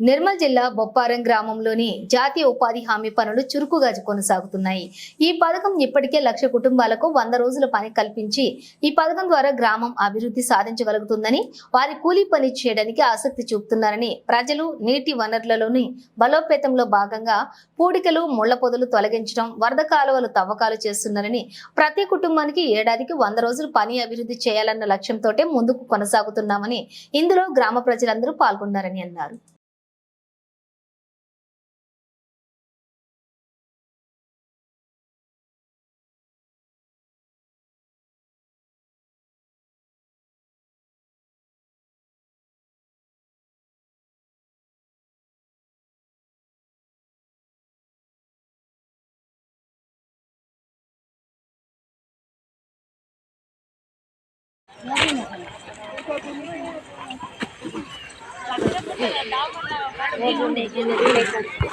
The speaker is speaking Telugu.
నిర్మల్ జిల్లా బొప్పారం గ్రామంలోని జాతీయ ఉపాధి హామీ పనులు చురుకుగా కొనసాగుతున్నాయి. ఈ పథకం ఇప్పటికే లక్ష కుటుంబాలకు వంద రోజుల పని కల్పించి ఈ పథకం ద్వారా గ్రామం అభివృద్ధి సాధించగలుగుతుందని వారి కూలీ పని చేయడానికి ఆసక్తి చూపుతున్నారని ప్రజలు నీటి వనరులలోని బలోపేతంలో భాగంగా పూడికలు ముళ్ళ పొదలు తొలగించడం వరద కాలువలు తవ్వకాలు చేస్తున్నారని ప్రతి కుటుంబానికి ఏడాదికి వంద రోజులు పని అభివృద్ధి చేయాలన్న లక్ష్యంతో ముందుకు కొనసాగుతున్నామని ఇందులో గ్రామ ప్రజలందరూ పాల్గొన్నారని అన్నారు. નથી.